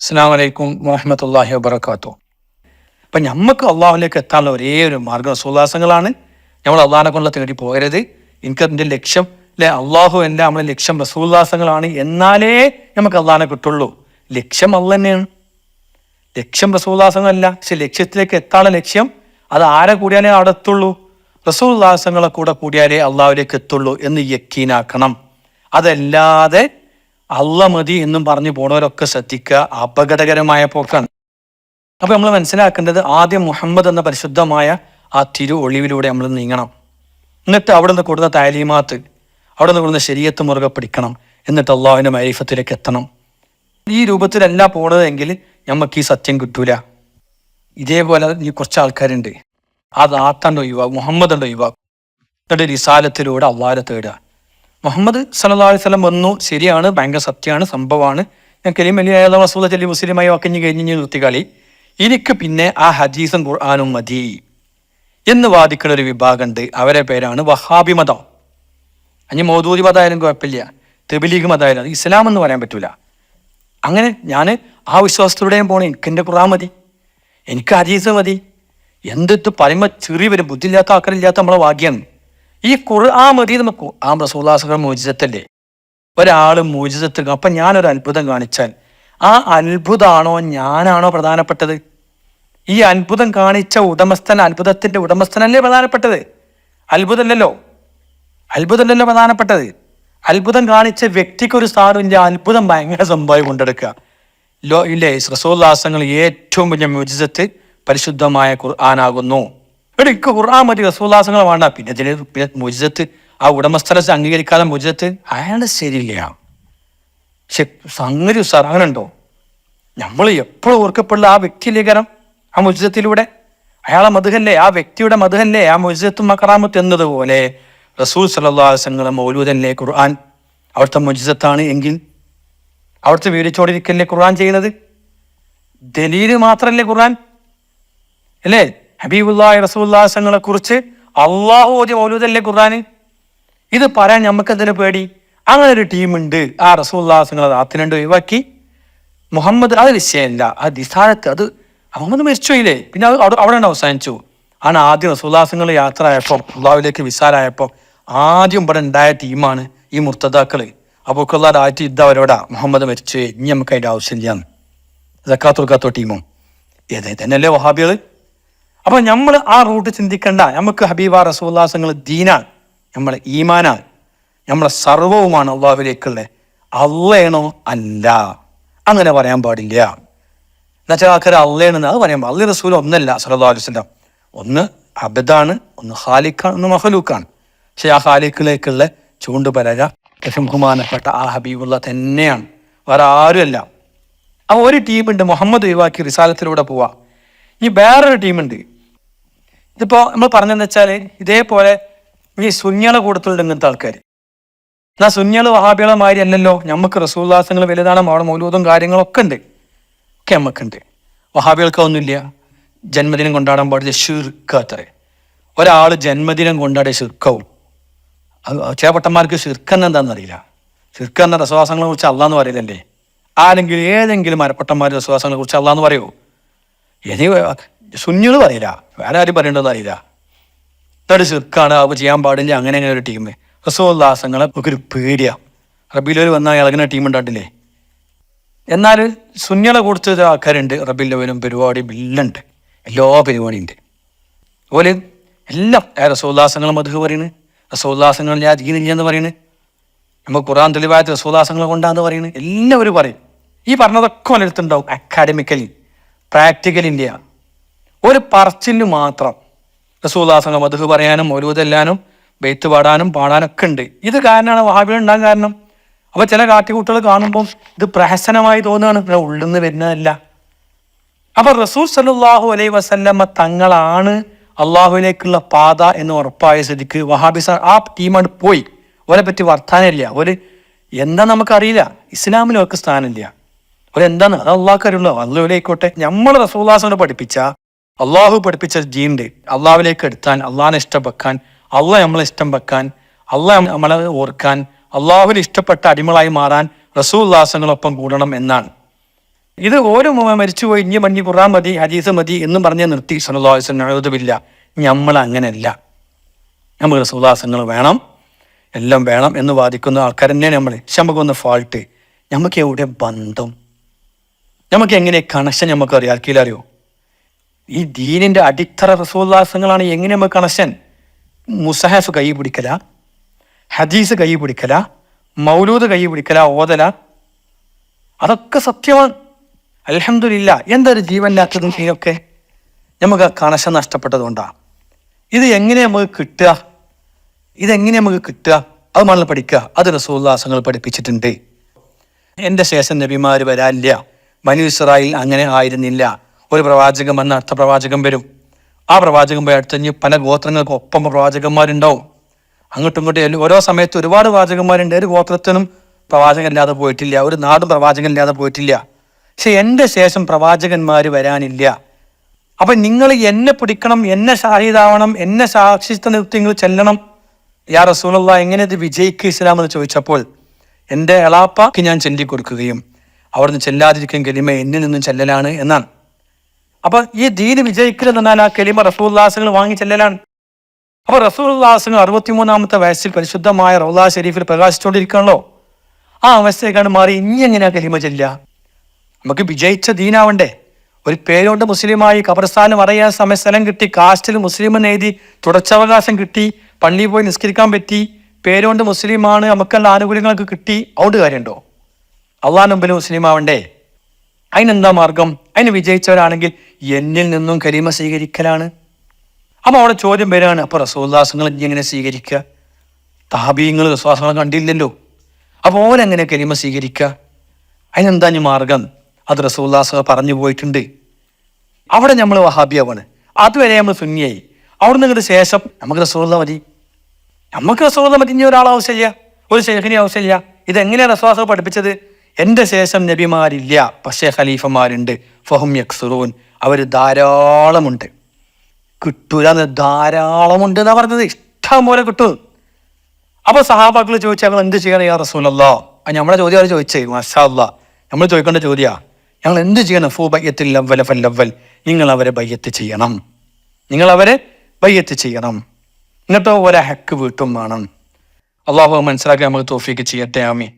അസ്സാം വലൈക്കും വാഹമത്തല്ലാഹി വബർക്കാത്തു അപ്പം നമുക്ക് അള്ളാഹുലേക്ക് എത്താനുള്ള ഒരേ ഒരു മാർഗം സുഹാസങ്ങളാണ് നമ്മൾ അള്ളാഹിനെ കൊണ്ടുള്ള തേടി പോകരുത്. എനിക്ക് എന്റെ ലക്ഷ്യം അല്ലെ അള്ളാഹു എന്റെ നമ്മളെ ലക്ഷ്യം റസൂല്ലാസങ്ങളാണ് എന്നാലേ നമുക്ക് അള്ളാഹിനെ കിട്ടുള്ളൂ. ലക്ഷ്യം അത് തന്നെയാണ്. ലക്ഷ്യം റസൂല്ലാസങ്ങളല്ല പക്ഷെ ലക്ഷ്യത്തിലേക്ക് എത്താനുള്ള ലക്ഷ്യം അത് ആരെ കൂടിയാലേ അവിടെ എത്തുള്ളൂ? കൂടെ കൂടിയാലേ അള്ളാഹുലേക്ക് എത്തുള്ളൂ എന്ന് യക്കീനാക്കണം. അതല്ലാതെ അള്ള മതി എന്നും പറഞ്ഞു പോണവരൊക്കെ ശ്രദ്ധിക്കുക അപകടകരമായ പോക്കാണ്. അപ്പൊ നമ്മൾ മനസ്സിലാക്കേണ്ടത് ആദ്യം മുഹമ്മദ് എന്ന പരിശുദ്ധമായ ആ തിരു ഒളിവിലൂടെ നമ്മൾ നീങ്ങണം. എന്നിട്ട് അവിടെ നിന്ന് കൊടുത്ത താലീമാത്ത് അവിടെ നിന്ന് കൊടുത്ത ശരീരത്ത് മുറുകെ പിടിക്കണം. എന്നിട്ട് അള്ളാഹുവിന്റെ മരീഫത്തിലേക്ക് എത്തണം. ഈ രൂപത്തിലല്ല പോണതെങ്കിൽ നമുക്ക് ഈ സത്യം കിട്ടൂല. ഇതേപോലെ ഈ കുറച്ച് ആൾക്കാരുണ്ട്. അത് ആത്താണ്ട് ഒഴിവാക്കും മുഹമ്മദ് ഉണ്ട് ഒഴിവാക്കും എന്നിട്ട് റിസാലത്തിലൂടെ അള്ളാഹിനെ തേടുക. മുഹമ്മദ് സല്ലല്ലാഹു അലൈഹി സ്വലം വന്നു. ശരിയാണ് ഭയങ്കര സത്യമാണ് സംഭവമാണ്. ഞാൻ കരീം അലി അയാൾ റസൂല ചൊല്ലി മുസ്ലിമായി വക്കഞ്ഞ് കഴിഞ്ഞ് നിർത്തിക്കളി. എനിക്ക് പിന്നെ ആ ഹദീസും ഖുർആാനും മതി എന്ന് വാദിക്കുന്ന ഒരു വിഭാഗമുണ്ട്. അവരെ പേരാണ് വഹാബി മതം. അഞ്ഞ് മോദൂരി മതമായാലും കുഴപ്പമില്ല. തെബിലീഗ് മതമായാലും ഇസ്ലാം എന്ന് പറയാൻ പറ്റൂല. അങ്ങനെ ഞാൻ ആ വിശ്വാസത്തിലൂടെയും പോണേ. എനിക്ക് എന്റെ ഖുർആൻ മതി. എനിക്ക് ഹദീസ് മതി. എന്തിട്ട് പറയുമ്പോൾ ചെറിയ വരും. ബുദ്ധിയില്ലാത്ത ആക്കലില്ലാത്ത നമ്മളെ ഭാഗ്യമാണ് ഈ ഖുർആൻ മതി നമുക്ക് ആ റസൂലാസകൾ മോചിതത്തല്ലേ ഒരാൾ മോചിതത്തിൽ അപ്പം ഞാനൊരു അത്ഭുതം കാണിച്ചാൽ ആ അത്ഭുതമാണോ ഞാനാണോ പ്രധാനപ്പെട്ടത്? ഈ അത്ഭുതം കാണിച്ച ഉടമസ്ഥൻ അത്ഭുതത്തിന്റെ ഉടമസ്ഥനല്ലേ പ്രധാനപ്പെട്ടത്? അത്ഭുതമല്ലല്ലോ അത്ഭുതമല്ലല്ലോ പ്രധാനപ്പെട്ടത്. അത്ഭുതം കാണിച്ച വ്യക്തിക്ക് ഒരു സ്ഥാനമില്ല അത്ഭുതം ഭയങ്കര സംഭവം കൊണ്ടെടുക്കുക. ലോ ഇല്ലേ റസൂല്ലാസങ്ങൾ ഏറ്റവും വലിയ മുജിസത്ത് പരിശുദ്ധമായ ഖുർആനാകുന്നു. ഇവിടെ ഇക്ക് ഖുർആൻ മതി റസൂല്ലാസങ്ങൾ വേണ്ട. പിന്നെ പിന്നെ മുജിസത്ത് ആ ഉടമസ്ഥലത്ത് അംഗീകരിക്കാതെ മുജിസത്ത് അയാളുടെ ശരിയില്ല. പക്ഷെ സംഗതി സാർ അങ്ങനെ ഉണ്ടോ നമ്മൾ എപ്പോഴും ഓർക്കപ്പെടുന്ന ആ വ്യക്തിയിലേക്കരം ആ മുജിത്തിലൂടെ അയാളെ മധുഹല്ലേ? ആ വ്യക്തിയുടെ മധുഹല്ലേ? ആ മുജിത്തും മക്കറാമത്ത് എന്നതുപോലെ റസൂൽ സല്ലാസങ്ങളെ മൗലൂദല്ലേ ഖുർആൻ? അവിടുത്തെ മുജിസത്താണ് എങ്കിൽ അവിടുത്തെ വിവരിച്ചോടിരിക്കല്ലേ ഖുർആൻ ചെയ്യുന്നത്? ദലീൽ മാത്രല്ലേ ഖുർആൻ? അല്ലേ? ഹബീബുല്ലാഹി റസൂല്ലാസങ്ങളെ കുറിച്ച് അള്ളാഹു ഓതി മൗലൂദല്ലേ ഖുർആാന് ഇത് പറയാൻ നമുക്ക് എന്തിനു പേടി? അങ്ങനെ ഒരു ടീമുണ്ട് ആ റസൂല്ലാസങ്ങളെ ആത്തിനുണ്ട് ഒഴിവാക്കി. മുഹമ്മദ് അത് വിഷയമല്ല. ആ ദിസാരത്ത് അത് മുഹമ്മദ് മരിച്ചുപോയില്ലേ പിന്നെ അത് അവിടെ അവസാനിച്ചു. ആണ് ആദ്യം റസൂല്ലാസങ്ങൾ യാത്ര ആയപ്പോൾ അള്ളാഹുലേക്ക് വിസാരായപ്പോൾ ആദ്യം ഇവിടെ ഉണ്ടായ ടീമാണ് ഈ മുർത്തതാക്കൾ അബൂക്കുള്ളാടെ ആയിട്ട് യുദ്ധം അവരോടാ. മുഹമ്മദ് മരിച്ചു. ഇനി നമുക്ക് അതിന്റെ ആവശ്യമില്ല. ജക്കാത്തുർക്കാത്തോ ടീമോ ഏതേ തന്നെയല്ലേ വഹാബികൾ? അപ്പൊ നമ്മൾ ആ റൂട്ട് ചിന്തിക്കണ്ട. നമുക്ക് ഹബീബ റസൂല്ലാസങ്ങൾ ദീനാണ്. നമ്മളെ ഈമാനാണ്. നമ്മളെ സർവവുമാണ് അള്ളാഹുലേക്കുള്ള അള്ളയാണോ അല്ല. അങ്ങനെ പറയാൻ പാടില്ല. എന്നുവെച്ചാൽ ആൾക്കാർ അള്ളയാണെന്ന് അത് പറയാൻ അള്ളി റസൂൽ ഒന്നല്ല സലഹ് ഒന്ന് അബദാണ് ഒന്ന് ഖാലിഖാണ് ഒന്ന് മഹലൂക്കാണ് പക്ഷെ ആ ഖാലിഖിലേക്കുള്ള ചൂണ്ടുപലര ബഹുമാനപ്പെട്ട ആ ഹബീബുള്ള തന്നെയാണ്. വേറെ ആരുമല്ല. അപ്പൊ ഒരു ടീമുണ്ട് മുഹമ്മദ് ഒഴിവാക്കി റിസാലത്തിലൂടെ പോവാ. ഈ വേറൊരു ടീമുണ്ട്. ഇതിപ്പോ നമ്മൾ പറഞ്ഞെന്ന് വെച്ചാൽ ഇതേപോലെ ഈ സുന്യളെ കൂട്ടത്തിലുള്ള ഇങ്ങനത്തെ ആൾക്കാർ എന്നാ സുന്യൾ വഹാബികളെ മാതിരി അല്ലല്ലോ. നമുക്ക് റസൂല്ലാസങ്ങൾ വലുതാണ് അവിടെ മൗലൂദും കാര്യങ്ങളൊക്കെ ഉണ്ട്. ഒക്കെ നമുക്കുണ്ട് വഹാബികൾക്ക് ഒന്നുമില്ല ജന്മദിനം കൊണ്ടാടാൻ പാടില്ല ഷിർക്കത്രേ ഒരാൾ ജന്മദിനം കൊണ്ടാടിയ ഷിർക്കവും അത് ചേപ്പട്ടന്മാർക്ക് ഷിർക്കന്ന് എന്താണെന്ന് അറിയില്ല. ഷിർക്ക് എന്ന രസവാസങ്ങളെ കുറിച്ച് അല്ലാന്ന് പറയില്ലല്ലേ ആരെങ്കിലും ഏതെങ്കിലും മരപ്പട്ടന്മാരുടെ രസവാസങ്ങളെ കുറിച്ച് അല്ലാന്ന് പറയുമോ ഇനി സുന്യകൾ പറയില്ല. വേറെ ആരും പറയേണ്ടതെന്ന് അറിയില്ല. ഇതൊരു ചെറുക്കാണ് അവ ചെയ്യാൻ പാടില്ല. അങ്ങനെ അങ്ങനെ ഒരു ടീം റസോല്ലാസങ്ങളെ ഒക്കെ ഒരു പേടിയാ. റബീലോൽ വന്നാൽ ഇളകുന്ന ടീം ഉണ്ടാട്ടില്ലേ എന്നാൽ സുന്യളെ കൊടുത്ത ആൾക്കാരുണ്ട്. റബീൽ പരിപാടിയും പരിപാടി എല്ലാം എല്ലാ പരിപാടിയും ഉണ്ട്. അതുപോലെ എല്ലാം റസോല്ലാസങ്ങൾ മധു പറയുന്നത് റസോല്ലാസങ്ങൾ ഞാൻ ദീനില്ലെന്ന് പറയുന്നത് നമ്മൾ ഖുറാൻ തെളിവായ റസോല്ലാസങ്ങൾ കൊണ്ടാന്ന് പറയുന്നത് എല്ലാവരും പറയും. ഈ പറഞ്ഞതൊക്കെ ഒരിടത്തുണ്ടാവും അക്കാഡമിക്കലി പ്രാക്ടിക്കലിന്റെ ഒരു പറച്ചിന് മാത്രം റസൂദാസംഗം മധു പറയാനും മൗലൂദെല്ലാനും ബെയ്ത്ത് പാടാനും പാടാനൊക്കെ ഉണ്ട്. ഇത് കാരണമാണ് വഹാബികൾ ഉണ്ടാകാൻ കാരണം. അപ്പൊ ചില കാട്ടിക്കൂട്ടുകൾ കാണുമ്പോൾ ഇത് പ്രഹസനമായി തോന്നുകയാണ്. പിന്നെ ഉള്ളിൽ നിന്ന് വരുന്നതല്ല. അപ്പൊ റസൂൽ സല്ലാഹു അലൈ വസല്ലമ്മ തങ്ങളാണ് അള്ളാഹുവിലേക്കുള്ള പാത എന്ന് ഉറപ്പായ സ്ഥിതിക്ക് വഹാബിസ ആ ടീമാണ് പോയി. ഓരെ പറ്റി വർത്താനില്ല ഒരു എന്താ നമുക്കറിയില്ല. ഇസ്ലാമിലും അവർക്ക് സ്ഥാനമില്ല ഒരു എന്താണ് അത് അള്ളാഹ് അറിയുള്ളൂ അള്ളാഹുലേക്കോട്ടെ നമ്മൾ റസൂല്ലാസിനോട് പഠിപ്പിച്ച അള്ളാഹു പഠിപ്പിച്ച ജീണ്ട് അള്ളാഹുലേക്ക് എടുത്താൻ അള്ളാഹിനെ ഇഷ്ടം വെക്കാൻ അള്ളാഹ് നമ്മളെ ഇഷ്ടം വെക്കാൻ അള്ളാഹ് നമ്മളെ ഓർക്കാൻ അള്ളാഹുവിന് ഇഷ്ടപ്പെട്ട അടിമകളായി മാറാൻ റസൂല്ലാസങ്ങളൊപ്പം കൂടണം എന്നാണ്. ഇത് ഓരോ മരിച്ചുപോയി ഇനി മഞ്ഞ് ഖുറാൻ മതി ഹദീസ് മതി എന്ന് പറഞ്ഞ് നിർത്തി. സനുദാസനഴുതുമില്ല നമ്മൾ അങ്ങനെയല്ല. നമ്മൾ റസൂല്ലാസങ്ങൾ വേണം. എല്ലാം വേണം എന്ന് വാദിക്കുന്ന ആൾക്കാർ തന്നെയാണ് നമ്മൾ പക്ഷെ നമുക്കൊന്ന് ഫാൾട്ട് നമുക്ക് എവിടെ ബന്ധം? നമുക്ക് എങ്ങനെ കണക്ഷൻ നമുക്ക് അറിയാം. ആർക്കെങ്കിലും അറിയോ? ഈ ദീനിന്റെ അടിത്തറ റസൂല്ലാസങ്ങളാണ് എങ്ങനെ നമുക്ക് കണക്ഷൻ മുസഹഫ് കൈ പിടിക്കല ഹദീസ് കൈ പിടിക്കല മൗലൂദ് കൈ പിടിക്കല ഓതല. അതൊക്കെ സത്യമാണ്. അലഹമില്ല എന്തൊരു ജീവനില്ലാത്തതും ഇതിനൊക്കെ നമുക്ക് കണക്ഷൻ നഷ്ടപ്പെട്ടതുകൊണ്ടാണ് ഇത് എങ്ങനെ നമുക്ക് കിട്ടുക? ഇതെങ്ങനെ നമുക്ക് കിട്ടുക? അത് നമ്മൾ പഠിക്കുക. അത് റസൂല്ലാസങ്ങൾ പഠിപ്പിച്ചിട്ടുണ്ട്. എന്റെ ശേഷം നബിമാർ വരാനില്ല. മനു ഇസ്രായിൽ അങ്ങനെ ആയിരുന്നില്ല. ഒരു പ്രവാചകം വന്ന അടുത്ത പ്രവാചകം വരും. ആ പ്രവാചകം പോയി അടുത്തഞ്ഞ് പല ഗോത്രങ്ങൾക്ക് ഒപ്പം പ്രവാചകന്മാരുണ്ടാവും. അങ്ങോട്ടും ഇങ്ങോട്ടും ഓരോ സമയത്ത് ഒരുപാട് പ്രവാചകന്മാരുണ്ട്. ഒരു ഗോത്രത്തിനും പ്രവാചകൻ ഇല്ലാതെ പോയിട്ടില്ല. ഒരു നാടും പ്രവാചകൻ ഇല്ലാതെ പോയിട്ടില്ല. പക്ഷെ എന്റെ ശേഷം പ്രവാചകന്മാർ വരാനില്ല. അപ്പൊ നിങ്ങൾ എന്നെ പിടിക്കണം എന്നെ ഷാഹിദാവണം എന്നെ സാക്ഷിത്വ നിങ്ങൾ ചെല്ലണം. യാ റസൂലുള്ള എങ്ങനെ ഇത് വിജയിക്ക് ഇസ്ലാം എന്ന് ചോദിച്ചപ്പോൾ എന്റെ എളാപ്പാക്ക് ഞാൻ ചെല്ലിക്കൊടുക്കുകയും അവിടുന്ന് ചെല്ലാതിരിക്കും കെലിമ എന്നിൽ നിന്നും ചെല്ലലാണ് എന്നാണ്. അപ്പൊ ഈ ദീന് വിജയിക്കൽ എന്ന് പറഞ്ഞാൽ ആ കെലിമ റസൂല്ലാസങ്ങൾ വാങ്ങി ചെല്ലലാണ് അപ്പൊ റസൂല്ലാസങ്ങൾ അറുപത്തിമൂന്നാമത്തെ വയസ്സിൽ പരിശുദ്ധമായ റൗലാ ഷെരീഫിൽ പ്രകാശിച്ചുകൊണ്ടിരിക്കണല്ലോ ആ അവസ്ഥയൊക്കെയാണ് മാറി ഇനി എങ്ങനെയാ കലിമ ചെല്ലുക? നമുക്ക് വിജയിച്ച ദീനാവണ്ടേ? ഒരു പേരോണ്ട് മുസ്ലിമായി കബർസ്ഥാനം അറിയാൻ സമയ സ്ഥലം കിട്ടി കാസ്റ്റിൽ മുസ്ലിം എഴുതി തുടച്ചവകാശം കിട്ടി പള്ളിയിൽ പോയി നിസ്കരിക്കാൻ പറ്റി പേരോണ്ട് മുസ്ലിമാണ് നമുക്കുള്ള ആനുകൂല്യങ്ങളൊക്കെ കിട്ടി അതുകൊണ്ട് കാര്യമുണ്ടോ? അള്ളാഹ് മുമ്പിൽ മുസ്ലിം ആവണ്ടേ അതിനെന്താ മാർഗം? അതിന് വിജയിച്ചവരാണെങ്കിൽ എന്നിൽ നിന്നും കരീമ സ്വീകരിക്കലാണ്. അപ്പോൾ അവിടെ ചോദ്യം വരികയാണ് അപ്പൊ റസൂല്ലാസങ്ങൾ ഇനി എങ്ങനെ സ്വീകരിക്കുക? താപീയങ്ങൾ വിശ്വാസങ്ങൾ കണ്ടില്ലല്ലോ. അപ്പോൾ ഓരെങ്ങനെ കരീമ സ്വീകരിക്കുക? അതിനെന്താ ഇനി മാർഗം? അത് റസൂല്ലാസ പറഞ്ഞു പോയിട്ടുണ്ട്. അവിടെ നമ്മൾ വഹാബിയാവാണ്. അതുവരെ നമ്മൾ സുന്നിയായി. അവിടെ നിങ്ങളുടെ ശേഷം നമുക്ക് റസൂള്ള മതി. നമുക്ക് റസൂള്ള മതി ഇനി ഒരാൾ ആവശ്യമില്ല ഒരു ശേഖിനെ ആവശ്യമില്ല ഇതെങ്ങനെയാണ് റസൂലാസ പഠിപ്പിച്ചത്? എന്റെ ശേഷം നബിമാരില്ല പക്ഷേ ഖലീഫമാരുണ്ട്. ഫഹും യക്സുറൂൻ. അവർ ധാരാളമുണ്ട്. കിട്ടൂല എന്ന് ധാരാളമുണ്ട് എന്നാ പറഞ്ഞത്. ഇഷ്ടം പോലെ കിട്ടും. അപ്പോൾ സഹാബാക്കൾ ചോദിച്ചാൽ ഞങ്ങൾ എന്ത് ചെയ്യണം യാ റസൂലല്ലോ? നമ്മളെ ചോദ്യം അവർ ചോദിച്ചേ? മഷാ നമ്മൾ ചോദിക്കേണ്ട ചോദ്യാ. ഞങ്ങൾ എന്ത് ചെയ്യണം? ഫൂ ബയ്യത്തിൽ ലവ്വൽ ഫൽ ലവ്വൽ. നിങ്ങൾ അവരെ ബയ്യത്ത് ചെയ്യണം. നിങ്ങൾ അവരെ ബയ്യത്ത് ചെയ്യണം. എന്നിട്ടോ ഒരെ ഹക്ക് വീട്ടും വേണം. അള്ളാഹു മനസ്സിലാക്കി നമുക്ക് തോഫിക്ക് ചെയ്യട്ടെ. ആമി